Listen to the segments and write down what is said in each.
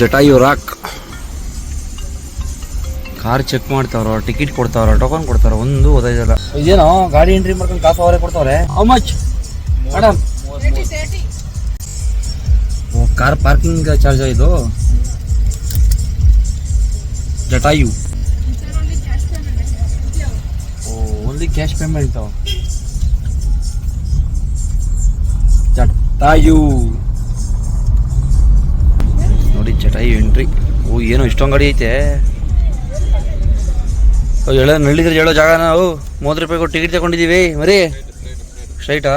Jatayu rock. Car check ಮಾಡ್ತಾವ್ರ ticket ಕೊಡ್ತಾವ್ರ token ಕೊಡ್ತಾರ ಒಂದು ಓದೈದಲ್ಲ ಇದೇನೋ ಗಾಡಿ ಎಂಟ್ರಿ ಮಾಡ್ಕೊಂಡು ಕಾಸು ಅವರೇ ಕೊಡ್ತಾವ್ರೆ? How much madam car parking charge ಇದು? Jatayu. Oh only cash payment Jatayu. Jatayu entry ಓ ಏನೋ ಇಷ್ಟೊಂದು ಗಾಡಿ ಐತೆ. ಓ, ಹೇಳೋ ನಳ್ಳಿದ್ರೆ ಹೇಳೋ ಜಾಗ ನಾವು ಮೂವತ್ತು ರೂಪಾಯಿ ಕೊಟ್ಟು ಟಿಕೆಟ್ ತಗೊಂಡಿದ್ದೀವಿ. ಮರಿ. ಸ್ಟ್ರೈಟಾ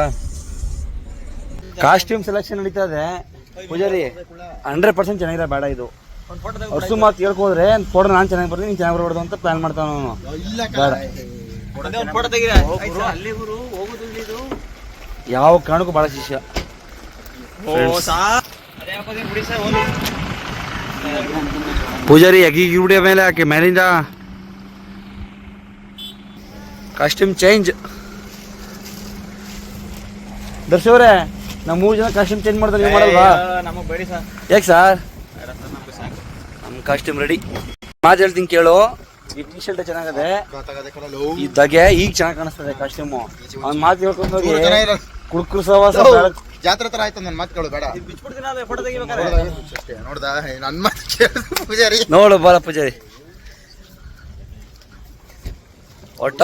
ಕಾಸ್ಟ್ಯೂಮ್ ಸೆಲೆಕ್ಷನ್ ನಡೀತಾ ಇದೆ. ಪೂಜಾರಿ ಹಂಡ್ರೆಡ್ ಪರ್ಸೆಂಟ್ ಚೆನ್ನಾಗಿದೆ ಬೇಡ ಇದು. ಅರ್ಸು ಮಾತು ಹೇಳ್ಕೋದ್ರೆ ಫೋಟೋ ನಾನು ಚೆನ್ನಾಗಿ ಬರ್ತೀನಿ ನೀನು ಚೆನ್ನಾಗಿ ಬರ್ಬಾರ್ದು ಅಂತ ಪ್ಲಾನ್ ಮಾಡ್ತಾವ ಅವನು. ಬೇಡ. ಯಾವ ಕಾರಣಕ್ಕೂ ಭಾಳ ಶಿಷ್ಯ. ಪೂಜಾರಿ ಅಗಿ ಗಿಡ ಮೇಲೆ ಹಾಕಿ ಮೇಲಿಂದ. ಕಾಸ್ಟ್ಯೂಮ್ ಚೇಂಜ್ ದರ್ಶವ್ರೆ ನಮ್ಮ ಮೂರು ಜನ ಕಾಸ್ಟ್ಯೂಮ್ ಚೇಂಜ್ ಮಾಡ್ತಾರೆ ನೀವು ಮಾಡಲ್ವಾ? ಯಾಕೆ ಸರ್? ನಮ್ಮ ಕಾಸ್ಟ್ಯೂಮ್ ರೆಡಿ ಮಾತು ಹೇಳ್ತೀನಿ ಕೇಳು. ಈ ಟಿ ಶರ್ಟ್ ಚೆನ್ನಾಗದೆ. ಈ ದಗೆ ಈಗ ಚೆನ್ನಾಗಿ ಕಾಣಿಸ್ತದೆ ಕಾಸ್ಟ್ಯೂಮು ಅವ್ನ ಮಾತು ಹೇಳ್ಕೊಂಡು ಹೋಗಿ. ಕುಡ್ಕುರು ಸವಾಸ ಜಾತ್ರೆ ತರ ಆಯ್ತು ನನ್ನ ಬೇಡ. ಅದೇ ಫೋಟೋ ತೆಗಿಬೇಕಾರೆ ಅಷ್ಟೇ? ನೋಡ್ದ? ನನ್ನ ಮಾತು ಕೇಳಿದ್ರು ಪೂಜಾರಿ. ನೋಡು ಬಾಲ ಪೂಜಾರಿ. ಒಟ್ಟ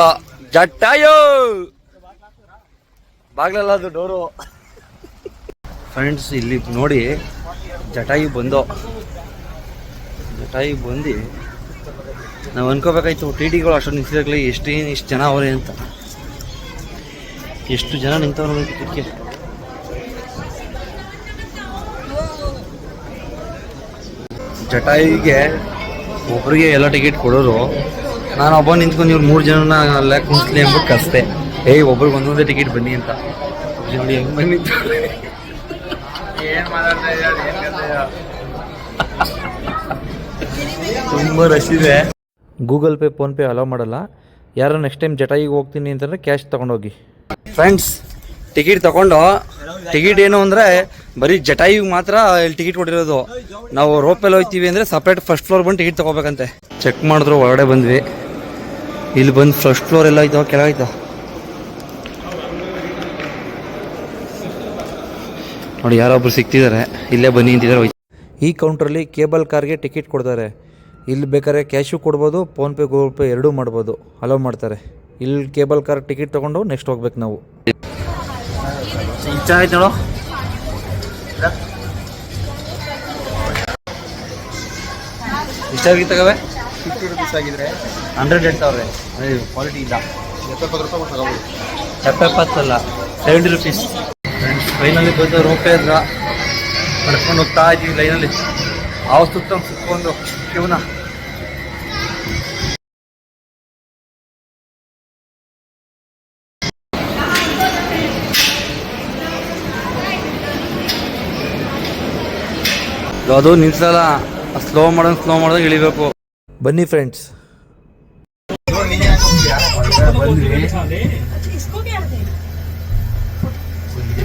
ಜಟ್ಟಾಯೋ! ಬಾಗ್ಲಲ್ಲ ಅದು ಡೋರು. ಫ್ರೆಂಡ್ಸ್ ಇಲ್ಲಿ ನೋಡಿ ಜಟಾಯು ಬಂದೋ. ಜಟಾಯು ಬಂದು ನಾವು ಅನ್ಕೋಬೇಕಾಯ್ತು ಟಿ ಟಿಗಳು ಅಷ್ಟೊಂದು ನಿಂತಿರಲಿ ಎಷ್ಟೇನು ಇಷ್ಟು ಜನ ಅವರೇ ಅಂತ. ಎಷ್ಟು ಜನ ನಿಂತವ್ರು ನೋಡಿ ಜಟಾಯುಗೆ ಒಬ್ಬರಿಗೆ ಎಲ್ಲ ಟಿಕೆಟ್ ಕೊಡೋರು. ನಾನು ಒಬ್ಬ ನಿಂತ್ಕೊಂಡು ಇವ್ರು ಮೂರು ಜನನ ಅಲ್ಲೇ ಕುಣಿಸ್ಲಿ ಅಂದ್ಬಿಟ್ಟು ಕಸ್ತೆ ಏಯ್ ಒಬ್ರಿಗೆ ಒಂದೊಂದೇ ಟಿಕೆಟ್ ಬನ್ನಿ ಅಂತ. ನೋಡಿ ಹೆಂಗ್ ಬನ್ನಿ ತುಂಬ ರಶ್ ಇದೆ. ಗೂಗಲ್ ಪೇ ಫೋನ್ಪೇ ಅಲೋ ಮಾಡಲ್ಲ. ಯಾರು ನೆಕ್ಸ್ಟ್ ಟೈಮ್ ಜಟಾಯಿಗೆ ಹೋಗ್ತೀನಿ ಅಂತಂದರೆ ಕ್ಯಾಶ್ ತೊಗೊಂಡೋಗಿ. ಫ್ರೆಂಡ್ಸ್ ಟಿಕೆಟ್ ತಗೊಂಡು ಟಿಕೆಟ್ ಏನು ಅಂದರೆ ಬರೀ ಜಟಾಯಿಗೆ ಮಾತ್ರ ಇಲ್ಲಿ ಟಿಕೆಟ್ ಕೊಟ್ಟಿರೋದು. ನಾವು ರೋಪೆಲ್ಲ ಹೋಗ್ತೀವಿ ಅಂದರೆ ಸಪ್ರೇಟ್ ಫಸ್ಟ್ ಫ್ಲೋರ್ ಬಂದು ಟಿಕೆಟ್ ತಗೋಬೇಕಂತೆ. ಚೆಕ್ ಮಾಡಿದ್ರು ಒಳಗಡೆ ಬಂದ್ವಿ. ಇಲ್ಲಿ ಬಂದು ಫಸ್ಟ್ ಫ್ಲೋರ್ ಎಲ್ಲ ಆಯ್ತು, ಕೆಳಗಾಯ್ತು? ನೋಡಿ, ಯಾರೊಬ್ರು ಸಿಗ್ತಿದ್ದಾರೆ ಇಲ್ಲೇ ಬನ್ನಿ ಅಂತಿದ್ದಾರೆ. ಹೋಯ್ತು ಈ ಕೌಂಟ್ರಲ್ಲಿ ಕೇಬಲ್ ಕಾರ್ಗೆ ಟಿಕೆಟ್ ಕೊಡ್ತಾರೆ. ಇಲ್ಲಿ ಬೇಕಾದ್ರೆ ಕ್ಯಾಶು ಕೊಡ್ಬೋದು ಫೋನ್ಪೇ ಗೂಗಲ್ ಪೇ ಎರಡೂ ಮಾಡ್ಬೋದು. ಅಲೋ ಮಾಡ್ತಾರೆ. ಇಲ್ಲಿ ಕೇಬಲ್ ಕಾರ್ ಟಿಕೆಟ್ ತೊಗೊಂಡು ನೆಕ್ಸ್ಟ್ ಹೋಗ್ಬೇಕು ನಾವು. ಚೆನ್ನಾಯ್ತು ತಗೋವೆ? ಫಿಫ್ಟಿ ರುಪೀಸ್ ಆಗಿದ್ರೆ ಹಂಡ್ರೆಡ್ ಸಾವಿರ. ಕ್ವಾಲಿಟಿ ಇಲ್ಲ. ಎಪ್ಪತ್ತು ರೂಪಾಯಿ ತಗೋಬೋದು ಎಪ್ಪತ್ತಲ್ಲ ಸೆವೆಂಟಿ ರುಪೀಸ್ ಲೈನಲ್ಲಿ ಬಂದು ರೂಪಾಯಿ ಹತ್ರ ನಡ್ಕೊಂಡು ಹೋಗ್ತಾ ಇದ್ದೀವಿ ಲೈನಲ್ಲಿ ಆವ ಸುತ್ತ ಸುತ್ಕೊಂಡು ಶಿವನ. ಅದು ನಿಲ್ಸಲ್ಲ ಸ್ಲೋ. ಮಾಡೋದು ಸ್ಲೋ ಮಾಡೋದಾಗ ಇಳಿಬೇಕು. ಬನ್ನಿ ಫ್ರೆಂಡ್ಸ್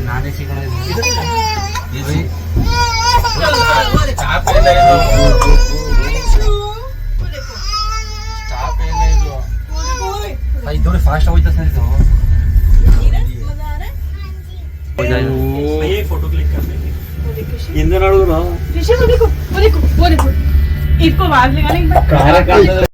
ನಾನೇ ಸಿಗೋಣ ಇದು ನೋಡಿ ಫಾಸ್ಟ್ ಹೋಯ್ತಾ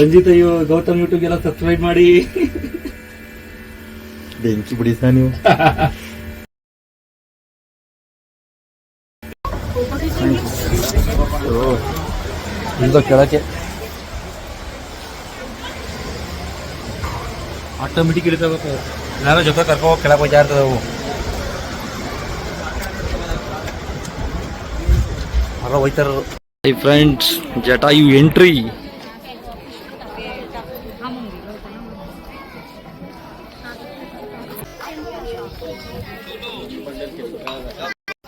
ರಂಜಿತ್ ಅಯ್ಯೋ ಗೌತಮ್ ಯೂಟ್ಯೂಬ್ ಎಲ್ಲ ಸಬ್ಸ್ಕ್ರೈಬ್ ಮಾಡಿ. ಬೆಂಕಿ ಬಿಡಿ ಸರ್ ನೀವು. ಇಂದ ಕೆಳಕ್ಕೆ. ಆಟೋಮೆಟಿಕ್ ಇಳಿತಬೇಕು. ನಾನು ಜೊತೆ ಕರ್ಕೊ ಹೋಗಿ ಕೆಳಗೆ ಹೋಗ್ತಾ ಇರ್ತದೆ ಅವು ಮರ ಹೋಯ್ತಾರದು hi friends Jatayu entry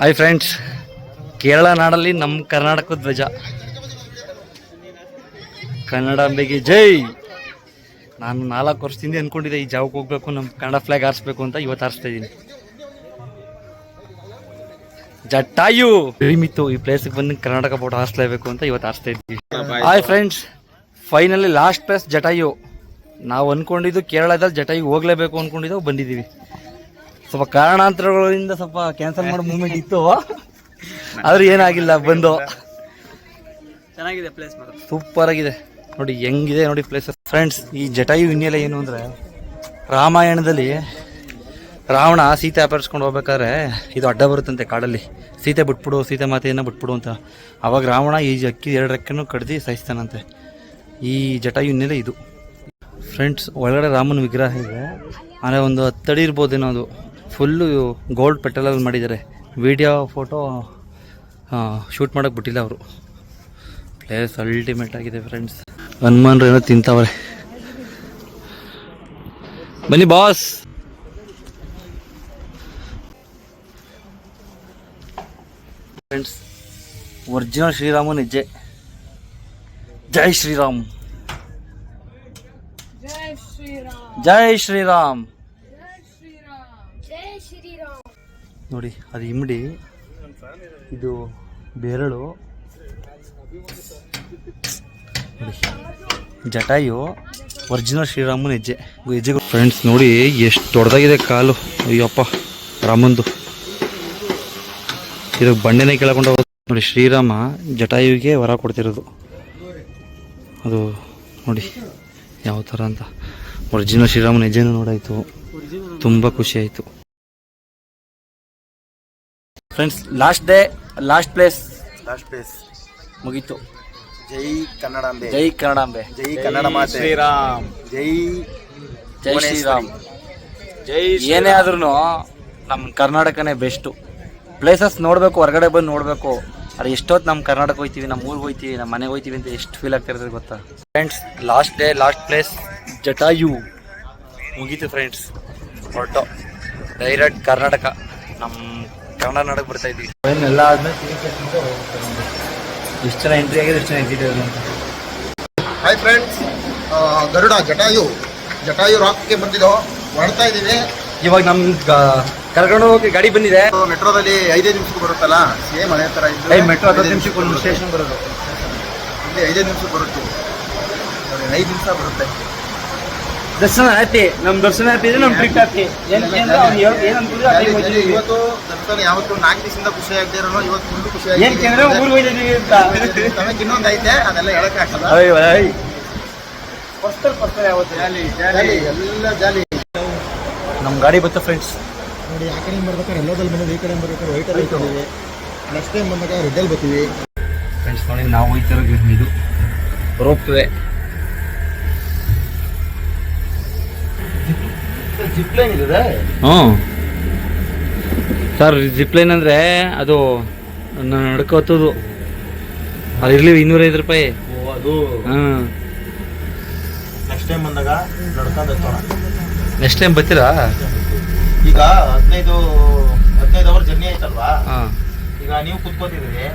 hi friends Kerala ನಾಡಲ್ಲಿ ನಮ್ಮ ಕರ್ನಾಟಕದ ಧ್ವಜ. ಕನ್ನಡಾಂಬೆಗೆ ಜೈ. ನಾನು ನಾಲ್ಕು ವರ್ಷದಿಂದ ಅನ್ಕೊಂಡಿದ್ದೆ ಈ ಜಾಗಕ್ಕೆ ಹೋಗ್ಬೇಕು ನಮ್ಮ ಕನ್ನಡ ಫ್ಲಾಗ್ ಹಾರಿಸ್ಬೇಕು ಅಂತ ಇವತ್ತು ಹಾರಿಸ್ತಾ ಇದ್ದೀನಿ. ಜಟ್ಟಾಯು! ಮಿತ್ತು ಈ ಪ್ಲೇಸ್ಗೆ ಬಂದು ಕರ್ನಾಟಕ ಬೋಟ್ ಹಾರಿಸ್ಲೇಬೇಕು ಅಂತ ಇವತ್ತು ಆರಿಸ್ತಾ ಇದ್ದೀನಿ. Hi friends finally last place Jatayu ನಾವು ಅನ್ಕೊಂಡಿದ್ದು ಕೇರಳದಲ್ಲಿ ಜಟಾಯು ಹೋಗ್ಲೇಬೇಕು ಅಂದ್ಕೊಂಡಿದ್ದೆವು ಬಂದಿದ್ದೀವಿ. ಸ್ವಲ್ಪ ಕಾರಣಾಂತರಗಳಿಂದ ಸ್ವಲ್ಪ ಕ್ಯಾನ್ಸಲ್ ಮಾಡೋ ಮೂಮೆಂಟ್ ಇತ್ತು. ಆದ್ರೆ ಏನಾಗಿಲ್ಲ ಬಂದು. ಚೆನ್ನಾಗಿದೆ ಪ್ಲೇಸ್ ಸೂಪರ್ ಆಗಿದೆ. ನೋಡಿ ಹೆಂಗಿದೆ ನೋಡಿ ಪ್ಲೇಸ್ ಫ್ರೆಂಡ್ಸ್ ಈ ಜಟಾಯು ಹಿನ್ನೆಲೆ ಏನು ಅಂದ್ರೆ ರಾಮಾಯಣದಲ್ಲಿ ರಾವಣ ಸೀತೆ ಅಪರಿಸ್ಕೊಂಡು ಹೋಗ್ಬೇಕಾದ್ರೆ ಇದು ಅಡ್ಡ ಬರುತ್ತಂತೆ ಕಾಡಲ್ಲಿ. ಸೀತೆ ಬಿಟ್ಬಿಡು ಸೀತೆ ಮಾತೆಯನ್ನು ಬಿಟ್ಬಿಡು ಅಂತ. ಅವಾಗ ರಾವಣ ಈ ಅಕ್ಕಿ ಎರಡು ರೆಕ್ಕನ್ನು ಕಡ್ದು ಸಹಿಸ್ತಾನಂತೆ. ಈ ಜಟಾಯು ಹಿನ್ನೆಲೆ ಇದು. ಫ್ರೆಂಡ್ಸ್ ಒಳಗಡೆ ರಾಮನ ವಿಗ್ರಹ ಇದೆ. ಆದರೆ ಒಂದು ಹತ್ತಡಿ ಇರ್ಬೋದೇನೋ ಅದು. ಫುಲ್ಲು ಗೋಲ್ಡ್ ಪೆಟ್ರೋಲಲ್ಲಿ ಮಾಡಿದ್ದಾರೆ. ವಿಡಿಯೋ ಫೋಟೋ ಶೂಟ್ ಮಾಡೋಕ್ಕೆ ಬಿಟ್ಟಿಲ್ಲ ಅವರು. ಪ್ಲೇಸ್ ಅಲ್ಟಿಮೇಟ್ ಆಗಿದೆ ಫ್ರೆಂಡ್ಸ್ ಹನುಮಾನ್ರು ಏನೋ ತಿಂತಾವ್ರೆ. ಬನ್ನಿ ಬಾಸ್ ಫ್ರೆಂಡ್ಸ್ ಒರಿಜಿನಲ್ ಶ್ರೀರಾಮ. ನಿಜೆ ಜೈ ಶ್ರೀರಾಮ್. ಜೈ ಶ್ರೀರಾಮ್. ನೋಡಿ, ಅದು ಇಮ್ಡಿ. ಇದು ಬೆರಳು. ನೋಡಿ, ಜಟಾಯು, ಒರಿಜಿನಲ್ ಶ್ರೀರಾಮನ ಹೆಜ್ಜೆ. ಹೆಜ್ಜೆ ಫ್ರೆಂಡ್ಸ್ ನೋಡಿ, ಎಷ್ಟು ದೊಡ್ಡದಾಗಿದೆ ಕಾಲು. ಅಯ್ಯಪ್ಪ, ರಾಮಂದು. ಇದು ಬಂಡೆನೇ ಕೆಳಕೊಂಡು ನೋಡಿ, ಶ್ರೀರಾಮ ಜಟಾಯುವಿಗೆ ವರ ಕೊಡ್ತಿರೋದು. ಅದು ನೋಡಿ, ಯಾವ ಥರ ಅಂತ. ಒರಿಜಿನಲ್ ಶ್ರೀರಾಮನ ಹೆಜ್ಜೆನೂ ನೋಡಾಯಿತು. ತುಂಬ ಖುಷಿ ಆಯಿತು. Friends last day last place last place ಮುಗೀತು. ಜೈ ಕನ್ನಡಾಂಬೆ. ಜೈ ಕನ್ನಡಾಂಬೆ. ಜೈ ಕನ್ನಡ ಮಾತೆ. ಶ್ರೀರಾಮ್. ಜೈ ಜೈ ಶ್ರೀರಾಮ್. ಜೈ ಏನೇ ಆದ್ರೂ ನಮ್ಮ ಕರ್ನಾಟಕನೇ ಬೆಸ್ಟು. ಪ್ಲೇಸಸ್ ನೋಡಬೇಕು ಹೊರಗಡೆ ಬಂದು ನೋಡಬೇಕು. ಅದು ಎಷ್ಟೊತ್ತು ನಮ್ಮ ಕರ್ನಾಟಕ ಹೋಯ್ತೀವಿ ನಮ್ಮ ಊರಿಗೆ ಹೋಯ್ತೀವಿ ನಮ್ಮ ಮನೆಗೆ ಹೋಯ್ತೀವಿ ಅಂತ ಎಷ್ಟು ಫೀಲ್ ಆಗ್ತಿರ್ತದೆ ಗೊತ್ತಾ? Friends last day last place Jatayu ಮುಗೀತು ಫ್ರೆಂಡ್ಸ್ ಹೊರಟು ಡೈರೆಕ್ಟ್ ಕರ್ನಾಟಕ. ನಮ್ಮ ಕನ್ನಡ ನಾಡಕ್ಕೆ ಬರ್ತಾ ಇದ್ದೀವಿ ಎಲ್ಲ ಆದ್ಮೇಲೆ ಎಷ್ಟು ಜನ ಎಂಟ್ರಿ ಆಗಿದೆ ಎಷ್ಟು ಜನ ಎಕ್ಸಿಟ್ ಆಗಿದೆ ಹಾಯ್ ಫ್ರೆಂಡ್ಸ್ ಗರುಡ ಜಟಾಯು ಜಟಾಯು ರಾಕ್ಗೆ ಬಂದಿದ್ದೋ ಹೊರಡ್ತಾ ಇದ್ದೀವಿ ಇವಾಗ ನಮ್ ಕರ್ಕೊಂಡು ಹೋಗಿ ಗಾಡಿ ಬಂದಿದೆ. ಮೆಟ್ರೋದಲ್ಲಿ ಐದೈದು ನಿಮಿಷಕ್ಕೆ ಬರುತ್ತಲ್ಲ? ಸೇಮ್ ಅದೇ ಥರ ಇದ್ದು ಮೆಟ್ರೋ ಹತ್ತು ನಿಮಿಷಕ್ಕೆ ಒಂದು ಸ್ಟೇಷನ್ ಬರೋದು. ಇಲ್ಲಿ ಐದೈದು ನಿಮಿಷಕ್ಕೆ ಬರುತ್ತೆ. ಐದು ನಿಮಿಷ ಬರುತ್ತೆ. ದರ್ಶನ ಆಯ್ತಿ ನಮ್ ದರ್ಶನ ಆಯ್ತಿ ಇದೆ ನಮ್ ಟ್ರಿಪ್ ಆಯ್ತಿ. ಇವತ್ತು ದರ್ಶನ ಯಾವತ್ತು ನಾಲ್ಕು ದಿವಸದಿಂದ ಖುಷಿ ಆಗದೆ ಇವತ್ತು ಖುಷಿ ಊರಿಗೆ ಹೋಗಿದ್ದೀವಿ ಅಂತ. ಇನ್ನೊಂದು ಐತೆ ಅದೆಲ್ಲ ಹೇಳಕ್ ಆಗಲ್ಲ. ಯಾವತ್ತು? ಜಾಲಿ ಎಲ್ಲ ಜಾಲಿ. ನಮ್ ಗಾಡಿ ಬತ್ತ ಫ್ರೆಂಡ್ಸ್ ನೋಡಿ ಆ ಕಡೆ ಬರ್ಬೇಕಾದ್ರೆ ಎಲ್ಲೋದಲ್ಲಿ ಬಂದ್ರೆ ಈ ಕಡೆ ಬರ್ಬೇಕಾದ್ರೆ ಅಲ್ಲಿ ಹೋಗ್ತೀವಿ ನೆಕ್ಸ್ಟ್ ಟೈಮ್ ಬಂದಾಗ ರೆಡ್ಡಲ್ಲಿ ಬರ್ತೀವಿ. ಫ್ರೆಂಡ್ಸ್ ನೋಡಿ ನಾವು ಹೋಯ್ತಿರೋ ಇದು. ರೋಪ್ ಹ್ಞೂ ಸರ್ ಜಿಪ್ಲೈನ್ ಅಂದರೆ ಅದು ನಡ್ಕೋತದು ಅದು ಇರಲಿ ಇನ್ನೂರೈದು ರೂಪಾಯಿ. ಅದು ಹಾಂ ನೆಕ್ಸ್ಟ್ ಟೈಮ್ ಬಂದಾಗ ನೆಕ್ಸ್ಟ್ ಟೈಮ್ ಬರ್ತೀರಾ? ಈಗ ಹದಿನೈದು ಹದಿನೈದು ಅವರ್ ಜರ್ನಿ ಆಯ್ತಲ್ವಾ? ಹಾಂ. ಈಗ ನೀವು ಕುತ್ಕೋತಿದ್ರಿ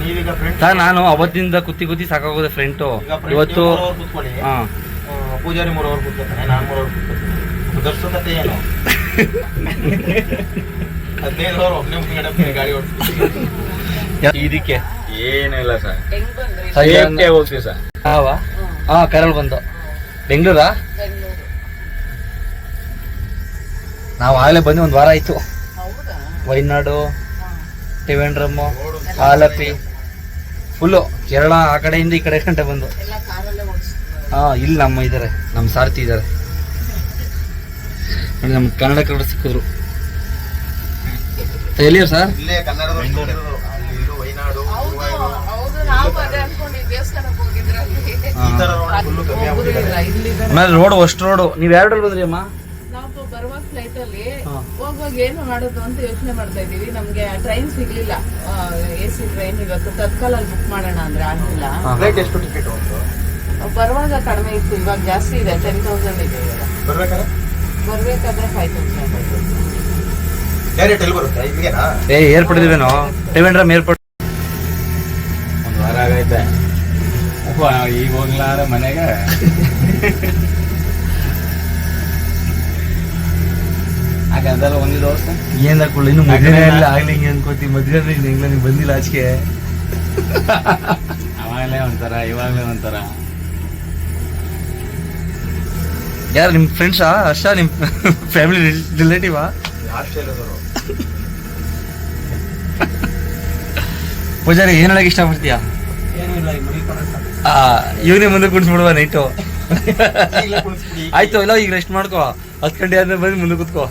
ನೀವೀಗ ಫ್ರೆಂಡ್ ನಾನು ಅವತ್ತಿಂದ ಕುತ್ತಿ ಕುತ್ತಿ ಸಾಕಾಗೋದೆ ಫ್ರೆಂಟು ಫ್ರೆಂಡ್ ಇವತ್ತು ಪೂಜಾರಿ ಮೂರು ಅವರ್ ಕೂತ್ಕೋತಾನೆ ನಾನು ಮೂರು ಅವರ್ ಕೂತ್ಕೋತೀನಿ. ದರ್ಶನ ಕತೆ ಏನು ಹದಿನೈದು ಅವರ್ ಒಬ್ಬನೇ ಮುಂಗಡೆ ಗಾಡಿ ಓಡಿಸ್ತೀನಿ ಇದಕ್ಕೆ? ಏನಿಲ್ಲ ಸರ್. ಸೇಫ್ಟಿ ಹೋಗ್ತೀವಿ ಸರ್. ಹಾವ? ಹಾಂ ಕರಳು ಬಂದು. ಬೆಂಗಳೂರಾ? ನಾವು ಆಗಲೇ ಬಂದು ಒಂದು ವಾರ ಆಯ್ತು. ವೈನಾಡು ಟಿವೆಂಡ್ರಮ್ಮು ಆಲಪಿ ಫುಲ್ಲು ಕೇರಳ ಆ ಕಡೆಯಿಂದ ಈ ಕಡೆ ಗಂಟೆ ಬಂದು. ಹಾ ಇಲ್ಲಿ ನಮ್ಮ ಇದಾರೆ ನಮ್ಮ ಸಾರಥಿ ಇದ್ದಾರೆ ನೋಡಿ ನಮ್ಮ ಕನ್ನಡ ಕನ್ನಡ ಸಿಕ್ಕಿದ್ರು. ಎಲ್ಲಿಯೋ ಸರ್? ಇಲ್ಲೇ ಕನ್ನಡದವ್ರು ಇರೋದು. ಅಲ್ಲಿ ಇದು ವೈನಾಡು ಗುರುವಾಯೂರು ಹೌದು ನಾವು ಅದೇ ಅನ್ಕೊಂಡಿದ್ವಿ ದೇವಸ್ಥಾನಕ್ಕೆ ಹೋಗಿದ್ರಲ್ಲಿ. ಈ ತರ ಫುಲ್ಲು ಕಮ್ಮಿ ಆಗ್ಬಿಟ್ಟಿದೆ. ಆಮೇಲೆ ರೋಡ್ ಅಷ್ಟು ರೋಡು ನೀವು ಯಾರಲ್ಲಿ ಬಂದ್ರಿ ಅಮ್ಮ? ನಾವು ಬರುವಾಗ ಫ್ಲೈಟ್ ಅಲ್ಲಿ ಹಾ. ಹೋಗುವಾಗ ಏನು ಮಾಡೋದು ಅಂತ ಯೋಚನೆ ಮಾಡ್ತಾ ಇದೀವಿ ನಮ್ಗೆ ಟ್ರೈನ್ ಸಿಗ್ಲಿಲ್ಲ. ಎ ಸಿ ಟ್ರೈನ್ ಇವತ್ತು ತತ್ಕಾಲಲ್ಲಿ ಬುಕ್ ಮಾಡೋಣ ಅಂದ್ರೆ ಆಗ್ಲಿಲ್ಲ. ಎಷ್ಟು ಟಿಕೆಟ್ ಒಂದು ಬರುವಾಗ ಕಡಿಮೆ ಇತ್ತು ಇವಾಗ ಜಾಸ್ತಿ ಇದೆ ಟೆನ್ ತೌಸಂಡ್ ಇದೆ ಇವಾಗ. ಬರ್ಬೇಕಾದ್ರೆ ಫೈವ್ ತೌಸಂಡ್ ಡೈರೆಕ್ಟ್ ಎಲ್ಲಿ ಬರುತ್ತೆ? ಇಲ್ಲಿಗೆನಾ? ಏ ಏರ್ಪೋರ್ಟ್ ಇದೀವೇನೋ ಟಿವೆಂಡ್ರಮ್ ಏರ್ಪೋರ್ಟ್ ಒಂದು ವಾರ ಆಗೈತೆ. ಅಪ್ಪ ಈಗ ಹೋಗ್ಲಾರ ಮನೆಗೆ? ಆಗ ಅದೆಲ್ಲ ಏನ್ ಇನ್ನು ಮದುವೆ ಆಗ್ಲಿ ಹಿಂಗೆ ಅನ್ಕೋತಿ ಮದುವೆ ನೀವು ಬಂದಿಲ್ಲ ಆಚೆಗೆ. ಅವಾಗಲೇ ಒಂಥರ ಇವಾಗಲೇ ಒಂಥರ. ಯಾರು ನಿಮ್ಮ ಫ್ರೆಂಡ್ಸಾ ಹರ್ಷ ನಿಮ್ಮ ಫ್ಯಾಮಿಲಿ ರಿಲೇಟಿವಾ ಪೂಜಾರಿ ಏನ್ ಹೇಳಕ್ ಇಷ್ಟಪಡ್ತೀಯಾ? ಇವನೇ ಮುಂದೆ ಕುಣಿಸ್ಬಿಡುವ ನೈಟು ಆಯ್ತು ಇಲ್ಲ ಈಗ ರೆಸ್ಟ್ ಮಾಡ್ಕೋ. ಹತ್ತು ಗಂಟೆ ಆದ್ರೆ ಬಂದು ಮುಂದೆ ಕುತ್ಕೋ.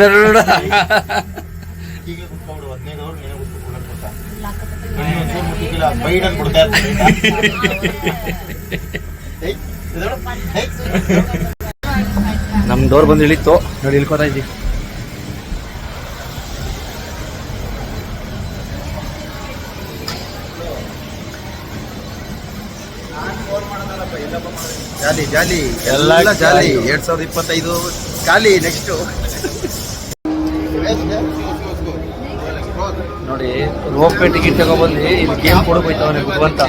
ಬೇಡ, ನಮ್ ಡೋರ್ ಬಂದು ಇಳಿತ್ತು. ನೋಡಿ ಇಳ್ಕೋತಾ ಇದ್ದೀವಿ ಜಾಲಿ ಜಾಲಿ. ಎಲ್ಲ ಜಾಲಿ. ಎರಡ್ ಸಾವಿರದ ಇಪ್ಪತ್ತೈದು. ಖಾಲಿ ನೆಕ್ಸ್ಟ್ ನೋಡಿ ರೋಪೆ ಟಿಕೆಟ್ ತಗೊಂಡ್ಬಂದು ಇಲ್ಲಿ ಗೇಮ್ ಕೊಡಕ್ ಹೋಯ್ತವನೆ ಭಗವಂತ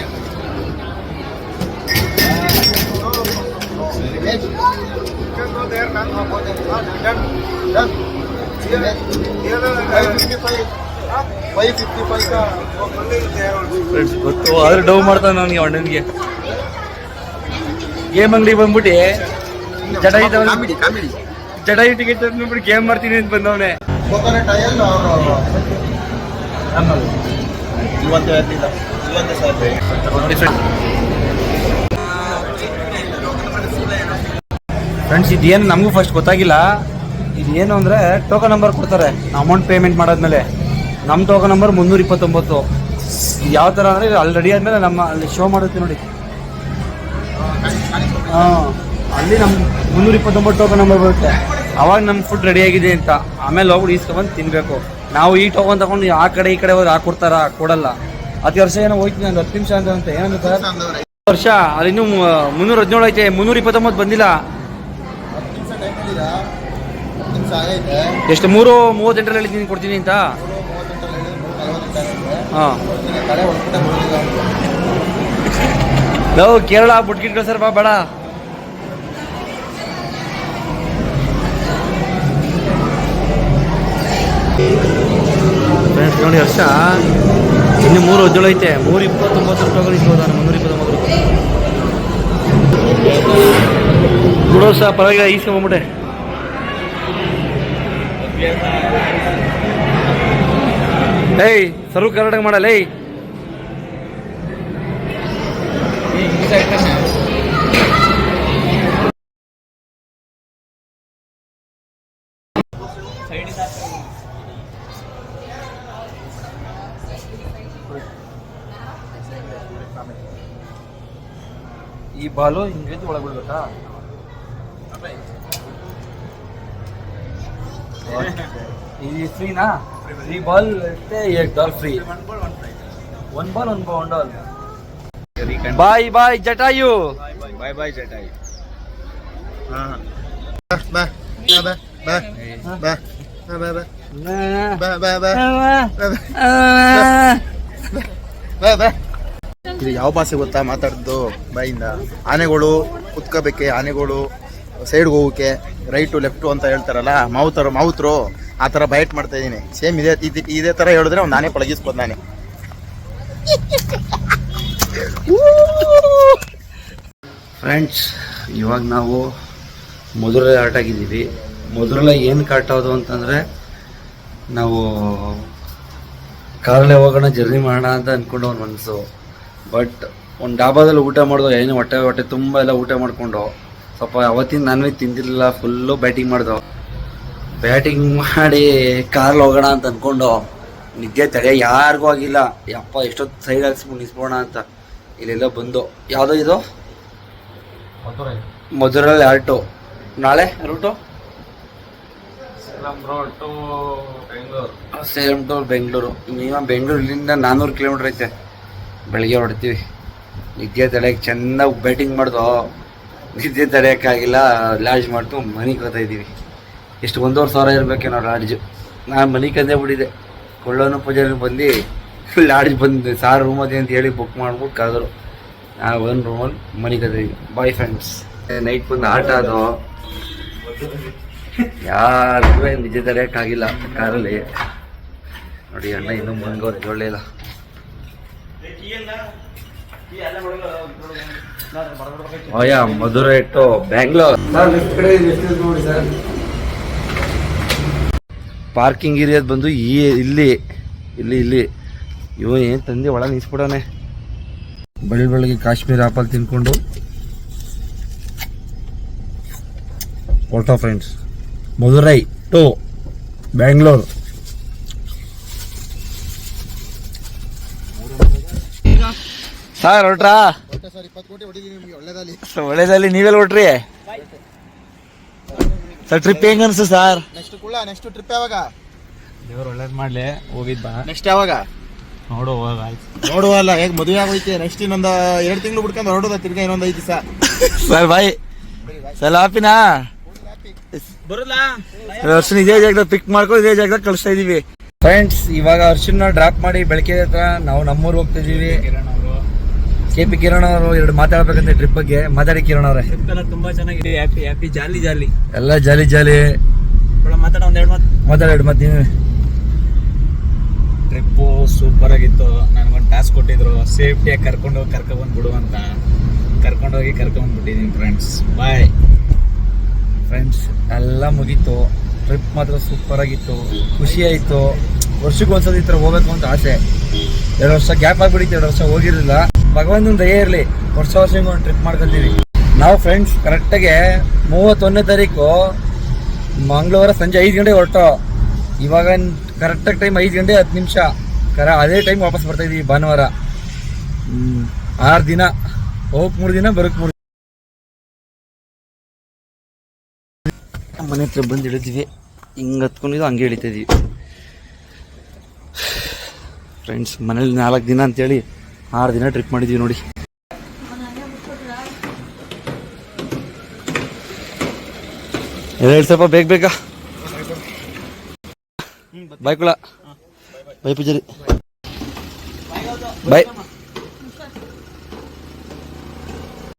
ಗೊತ್ತು. ಆದ್ರೆ ಡವ್ ಮಾಡ್ತಾನೆ ನನಗೆ ಅಣ್ಣನಿಗೆ. ಗೇಮ್ ಅಂಗಡಿ ಬಂದ್ಬಿಟ್ಟು ಜಡ ಜಟಾಯಿ ಟಿಕೆಟ್ ಅಂದ್ಬಿಟ್ಟು ಗೇಮ್ ಮಾಡ್ತೀನಿ ಅಂತ ಬಂದವನೆ. ಇವತ್ತು ಇವತ್ತೇ ಸರ್ ಫ್ರೆಂಡ್ಸ್ ಇದೇನು ನಮಗೂ ಫಸ್ಟ್ ಗೊತ್ತಾಗಿಲ್ಲ. ಇದೇನು ಅಂದರೆ ಟೋಕನ್ ನಂಬರ್ ಕೊಡ್ತಾರೆ. ಅಮೌಂಟ್ ಪೇಮೆಂಟ್ ಮಾಡಾದ್ಮೇಲೆ. ನಮ್ಮ ಟೋಕನ್ ನಂಬರ್ ಮುನ್ನೂರ ಇಪ್ಪತ್ತೊಂಬತ್ತು ಯಾವ ಥರ ಅಂದರೆ ಅಲ್ಲಿ ರೆಡಿ ಆದಮೇಲೆ ನಮ್ಮ ಅಲ್ಲಿ ಶೋ ಮಾಡುತ್ತೆ ನೋಡಿ. ಹಾಂ ಅಲ್ಲಿ ನಮ್ಮ ಮುನ್ನೂರ ಇಪ್ಪತ್ತೊಂಬತ್ತು ಟೋಕನ್ ನಂಬರ್ ಬರುತ್ತೆ. ಅವಾಗ ನಮ್ಮ ಫುಡ್ ರೆಡಿ ಆಗಿದೆ ಅಂತ. ಆಮೇಲೆ ಹೋಗ್ಬಿಟ್ಟು ಈಸ್ಕೊಬಂದು ತಿನ್ನಬೇಕು ನಾವು ಈ ಟೋಕನ್ ತಗೊಂಡು ಆ ಕಡೆ ಈ ಕಡೆ ಹೋದ್ರೆ ಹಾಕೊಡ್ತಾರ ಕೊಡಲ್ಲ. ಹತ್ತು ವರ್ಷ ಏನೋ ಹೋಯ್ತೀನಿ ಒಂದು ಹತ್ತು ನಿಮಿಷ ಅಂತ ಅಂತ ಏನಂತ? ಸರ್ ವರ್ಷ ಅಲ್ಲಿ ಇನ್ನೂ ಮುನ್ನೂರ ಹದಿನೇಳು ಐತೆ. ಮುನ್ನೂರ ಇಪ್ಪತ್ತೊಂಬತ್ತು ಬಂದಿಲ್ಲ. ಎಷ್ಟು ಮೂರು ಮೂವತ್ತೆಂಟರಲ್ಲಿ ಹೇಳಿದ್ದೀನಿ ಕೊಡ್ತೀನಿ ಅಂತ? ಹಾಂ. ಕಡೆ ನಾವು ಕೇರಳ ಬುಟ್ಕಿಟ್ ಕಳ್ಸರ್ ಬಾ ಬೇಡ. ನೋಡಿ ವರ್ಷ ಇನ್ನು ಮೂರು ಉದ್ಯೋಗ ಐತೆ. ಮೂರು ಇಪ್ಪತ್ತೊಂಬತ್ತು ರೂಪಾಯಿ ಇಸ್ಬೋದ ಮುನ್ನೂರ ಇಪ್ಪತ್ತೊಂಬತ್ತು ರೂಪಾಯಿ. ಬಿಡೋ ಗುಡೋಸ ಪರವಾಗಿಲ್ಲ ಈಸ್ಕೊಂಬಿಟ್ಟೆ ಏಯ್ ಸರ್ವ ಕರ್ನಾಟಕ ಮಾಡಲ್ಲ ಏಯ್. ಈ ಬಾಲು ಹಿಂಗೆ ಒಳಗೆ ಬಿಡ್ಬೇಕಾ? ಇದು ಫ್ರೀನಾ ಫ್ರೀ ಬಾಲ್ ಇರುತ್ತೆ ಏಕ್ doll free one ball one one ball bye bye Jatayu bye bye Jatayu ಇದು ಯಾವ ಭಾಷೆ ಗೊತ್ತಾ ಮಾತಾಡ್ದು ಬಾಯಿಂದ ಆನೆಗಳು ಕುತ್ಕೋಬೇಕೆ ಆನೆಗಳು ಸೈಡ್ಗೆ ಹೋಗೋಕೆ ರೈಟು ಲೆಫ್ಟು ಅಂತ ಹೇಳ್ತಾರಲ್ಲ, ಮಾವುತರು ಮಾವುತರು, ಆ ಥರ ಬೈಟ್ ಮಾಡ್ತಾ ಇದ್ದೀನಿ ಸೇಮ್ ಇದೇ, ಇದ್- ಥರ ಹೇಳಿದ್ರೆ ಅವ್ನು ನಾನೇ ಪಳಗಿಸ್ಬೋದು ನಾನೇ. ಫ್ರೆಂಡ್ಸ್ ಇವಾಗ ನಾವು ಮಧುರೈ ಆಟ ಆಗಿದ್ದೀವಿ. ಮಧುರೈ ಏನು ಕಾಟೋದು ಅಂತಂದರೆ, ನಾವು ಕಾರಲ್ಲೇ ಹೋಗೋಣ ಜರ್ನಿ ಮಾಡೋಣ ಅಂತ ಅಂದ್ಕೊಂಡು ಒಂದು ಮನಸ್ಸು ಬಟ್ ಒಂದು ಡಾಬಾದಲ್ಲಿ ಊಟ ಮಾಡಿದ್ರು ಏನು ಹೊಟ್ಟೆ ಹೊಟ್ಟೆ ತುಂಬ ಎಲ್ಲ ಊಟ ಮಾಡಿಕೊಂಡು ಸ್ವಲ್ಪ ಅವತ್ತಿನ ನಾನ್ ವೆಜ್ ತಿಂದಿರಲಿಲ್ಲ ಫುಲ್ಲು ಬ್ಯಾಟಿಂಗ್ ಮಾಡ್ದೋ ಬ್ಯಾಟಿಂಗ್ ಮಾಡಿ ಕಾರಲ್ಲಿ ಹೋಗೋಣ ಅಂತ ಅಂದ್ಕೊಂಡು ನಿದ್ದೆ ತಡೆ ಯಾರಿಗೂ ಆಗಿಲ್ಲ. ಯಪ್ಪ ಎಷ್ಟೊತ್ತು ಸೈಡ್ ಹಾಕ್ಸ್ಬಿಟ್ಟು ನಿಲ್ಸ್ಬೋಣ ಅಂತ. ಇಲ್ಲೆಲ್ಲ ಬಂದು. ಯಾವುದೋ ಇದು? ಮಧುರಲ್ಲಿ ಆಲ್ಟೋ ನಾಳೆ route? Salem to Bengaluru. Minimum Bengaluru. ಇಲ್ಲಿಂದ ನಾನ್ನೂರು ಕಿಲೋಮೀಟ್ರ್ ಐತೆ. ಬೆಳಗ್ಗೆ ಹೊಡ್ತೀವಿ ನಿದ್ದೆ ತಡೆಗೆ ಚೆನ್ನಾಗಿ ಬ್ಯಾಟಿಂಗ್ ಮಾಡ್ದು. ನಿದ್ದೆ ತಡೆಯೋಕ್ಕಾಗಿಲ್ಲ ಲಾಡ್ಜ್ ಮಾಡ್ತು ಮನೆಗೆ ಹೋಗ್ತಾ ಇದ್ದೀವಿ. ಎಷ್ಟು ಒಂದೂವರೆ ಸಾವಿರ ಇರಬೇಕೇನೋ ಲಾಡ್ಜು. ನಾನು ಮನೆಗೆ ಕಂದೇ ಬಿಟ್ಟಿದ್ದೆ. ಕೊಳ್ಳೋನು ಪೂಜಾರಿ ಬಂದು, ಲಾಡ್ಜ್ ಬಂದು, ಸಾರ್ ರೂಮ್ ಅದೇ ಅಂತ ಹೇಳಿ ಬುಕ್ ಮಾಡ್ಬಿಟ್ಟು ಕರೆದ್ರು ನಾನು ಒಂದು ರೂಮಲ್ಲಿ ಮನೆಗೆ ಕದ್ದೀವಿ ಬಾಯ್ ಫ್ರೆಂಡ್ಸ್ ನೈಟ್ ಬಂದು ಆಟ ಅದು ಯಾರಿಗೂ ನಿಜ ತಡೆಯೋಕ್ಕಾಗಿಲ್ಲ ಕಾರಲ್ಲಿ. ನೋಡಿ ಅಣ್ಣ ಇನ್ನೂ ಮುಂಗೋದು ಒಳ್ಳೆ ಇಲ್ಲ. ಓಯ ಮಧುರೈ ಟು ಬ್ಯಾಂಗ್ಳೂರ್. ಪಾರ್ಕಿಂಗ್ ಏರಿಯಾದ ಬಂದು ಈ ಇಲ್ಲಿ ಇಲ್ಲಿ ಇಲ್ಲಿ. ಇವ ಏನು ತಂದೆ ಒಳ ನಿಸ್ಬಿಡೋಣ ಬೆಳಿ ಬೆಳಗ್ಗೆ ಕಾಶ್ಮೀರ ಆಪಲ್ ತಿನ್ಕೊಂಡು. ಹೊರಟ friends Madurai to Bangalore. Sir ಹೊರಟ್ರಾ? Sir ಇಪ್ಪತ್ತು ಕೋಟಿ ಹೊಡಿದೀನಿ ನಿಮಗೆ ಒಳ್ಳೇದಲ್ಲಿ ನೀವೆಲ್ಲ ಹೊಟ್ರಿ ಸರ್ ಟ್ರಿಪ್ ಹೆಂಗ ಅನ್ಸು ಸರ್? ನೆಕ್ಸ್ಟ್ ಕೂಡ ನೆಕ್ಸ್ಟ್ ಟ್ರಿಪ್ ಯಾವಾಗ? ದೇವ್ರು ಒಳ್ಳೇದ್ ಮಾಡ್ಲಿ ಹೋಗಿದ್ದ ನೆಕ್ಸ್ಟ್ ಯಾವಾಗ? ನೋಡು ಹೋಗ ಆಯ್ತು. ನೋಡುವ ಅಲ್ಲ ಹೇಗೆ ಮದುವೆ ಆಗೋಯ್ತೆ. ನೆಕ್ಸ್ಟ್ ಇನ್ನೊಂದು ಎರಡು ತಿಂಗಳು ಬಿಡ್ಕೊಂಡು ಹೊರಡೋದ ತಿರ್ಗ ಇನ್ನೊಂದು ಐದು ದಿವಸ. ಸರ್ ಬಾಯ್ ಸರ್ ಹಾಪಿನಾ ವರ್ಷನ್ ಇದೇ ಜಾಗದಾಗ ಪಿಕ್ ಮಾಡ್ಕೊಂಡು ಇದೇ ಜಾಗದಾಗ ಕಳಿಸ್ತಾ ಇದೀವಿ. ಫ್ರೆಂಡ್ಸ್ ಇವಾಗ ಅರ್ಶನ್ ಡ್ರಾಪ್ ಮಾಡಿ ಬೆಳಗ್ಗೆ ಹತ್ರ ನಾವು ನಮ್ಮೂರ್ ಹೋಗ್ತಾ ಇದೀವಿ ಕೆ ಪಿ ಕಿರಣ್ ಅವರು ಎರಡು ಮಾತಾಡ್ಬೇಕಂತ ಟ್ರಿಪ್ ಬಗ್ಗೆ. ಮಾತಾಡಿ ಕಿರಣ್ ಅವ್ರೆ. ತುಂಬಾ ಚೆನ್ನಾಗಿದೆ. ಹ್ಯಾಪಿ ಹ್ಯಾಪಿ ಜಾಲಿ ಜಾಲಿ ಎಲ್ಲ ಜಾಲಿ ಜಾಲಿ ಮಾತಾಡ ಒಂದೆರಡು ಮಾತು. ಮಾತಾಡ ಮತ್ತೆ ನೀವೇ. ಟ್ರಿಪ್ಪು ಸೂಪರ್ ಆಗಿತ್ತು. ನನಗೊಂದು ಟಾಸ್ಕ್ ಕೊಟ್ಟಿದ್ರು. ಸೇಫ್ಟಿಯಾಗಿ ಕರ್ಕೊಂಡು ಹೋಗಿ ಕರ್ಕೊಂಡ್ಬಂದು ಬಿಡು ಅಂತ. ಕರ್ಕೊಂಡೋಗಿ ಕರ್ಕೊಂಡ್ಬಿಟ್ಟಿದ್ದೀನಿ ಫ್ರೆಂಡ್ಸ್ ಬಾಯ್ ಫ್ರೆಂಡ್ಸ್ ಎಲ್ಲ ಮುಗೀತು. ಟ್ರಿಪ್ ಮಾತ್ರ ಸೂಪರ್ ಆಗಿತ್ತು. ಖುಷಿ ಆಯಿತು. ವರ್ಷಕ್ಕೆ ಒಂದ್ಸತಿ ಈ ಥರ ಹೋಗ್ಬೇಕು ಅಂತ ಆಸೆ. ಎರಡು ವರ್ಷ ಗ್ಯಾಪ್ ಆಗಿಬಿಟ್ಟಿತ್ತು ಎರಡು ವರ್ಷ ಹೋಗಿರಲಿಲ್ಲ. ಭಗವಂತನ ದಯೆ ಇರಲಿ, ವರ್ಷ ವರ್ಷ ಒಂದು ಟ್ರಿಪ್ ಮಾಡ್ಕೊತೀವಿ. ನಾವು ಫ್ರೆಂಡ್ಸ್ ಕರೆಕ್ಟಾಗಿ ಮೂವತ್ತೊಂದನೇ ತಾರೀಕು ಮಂಗಳವಾರ ಸಂಜೆ ಐದು ಗಂಟೆ ಹೊರಟು. ಇವಾಗ ಕರೆಕ್ಟಾಗಿ ಟೈಮ್ ಐದು ಗಂಟೆ ಹತ್ತು ನಿಮಿಷ. ಕರ ಅದೇ ಟೈಮ್ ವಾಪಸ್ ಬರ್ತಾ ಇದೀವಿ ಭಾನುವಾರ. ಆರು ದಿನ. ಹೋಗಕ್ಕೆ ಮೂರು ದಿನ ಬರೋಕ್ಕೆ ಮೂರು ಮನೆ ಹತ್ರ ಬಂದು ಇಳಿದ್ವಿ. ಹಿಂಗೆ ಹತ್ಕೊಂಡಿದ್ದು ಹಂಗೆ ಇಳಿತಾ ಫ್ರೆಂಡ್ಸ್ ಮನೇಲಿ ನಾಲ್ಕು ದಿನ ಅಂತೇಳಿ ಆರು ದಿನ ಟ್ರಿಪ್ ಮಾಡಿದ್ವಿ ನೋಡಿ. ಹೇಳಿ ಸ್ವಲ್ಪ ಬೇಗ ಬೇಗ? ಬಾಯ್ ಕುಳ ಬಾಯ್ ಪೂಜಾರಿ. ಬಾಯ್.